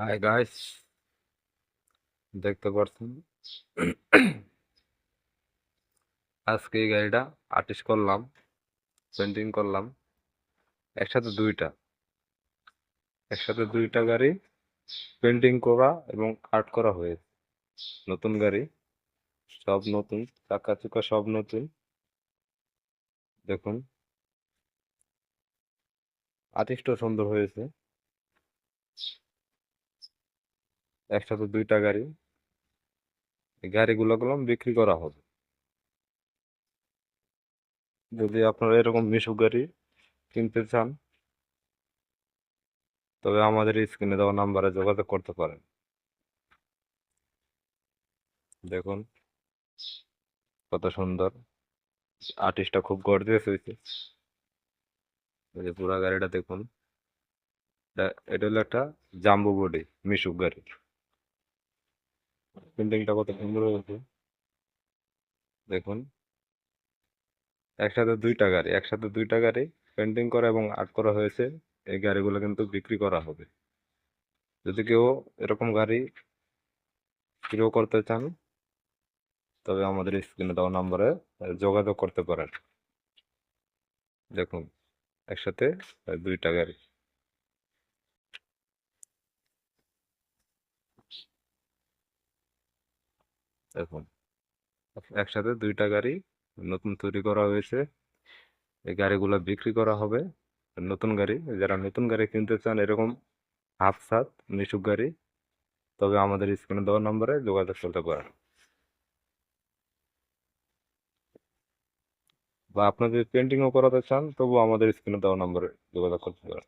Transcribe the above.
Hi guys দেখতে পাচ্ছেন আজকে এই গাড়িটা আর্টিস্ট করলাম পেন্টিং করলাম। একসাথে দুইটা। একসাথে দুইটা গাড়ি পেন্টিং করা এবং আর্ট করা হয়েছে। নতুন গাড়ি। সব নতুন, চাকা চুকা সব নতুন। দেখুন। আর্টিস্টও সুন্দর হয়েছে। একসাথে দুইটা গাড়ি, এই গাড়িগুলো গুলো বিক্রি করা হবে। যদি আপনারা এরকম মিশুক গাড়ি কিনতে চান, তবে আমাদের স্ক্রিনে দেওয়া নাম্বারে যোগাযোগ করতে পারেন। দেখুন, কত সুন্দর। আর্টিস্টটা খুব গর্জিয়াস হয়েছে। এই যে পুরা গাড়িটা দেখুন, এটা হলো একটা জাম্বু বডি মিশুক গাড়ি পেন্টিংটা কত সুন্দর হয়েছে। দেখুন। একসাথে দুইটা গাড়ি, একসাথে দুইটা গাড়ি পেন্টিং করা এবং আর্ট করা হয়েছে। এই গাড়িগুলো কিন্তু বিক্রি করা হবে। যদি কেউ এরকম গাড়ি হিরো করতে চান, তবে আমাদের স্ক্রিনে দেওয়া নাম্বারে যোগাযোগ করতে পারেন। দেখুন, একসাথে দুইটা গাড়ি। দেখুন, একসাথে দুইটা গাড়ি নতুন তৈরি করা হয়েছে। এই গাড়িগুলো বিক্রি করা হবে। নতুন গাড়ি, যারা নতুন গাড়ি কিনতে চান, এরকম হাফ সাত মিশুক গাড়ি, তবে আমাদের স্ক্রিনে দেওয়া নম্বরে যোগাযোগ করতে পারেন। বা আপনাদের পেন্টিংও করাতে চান তবু আমাদের স্ক্রিনে দেওয়া নম্বরে যোগাযোগ করতে পারেন।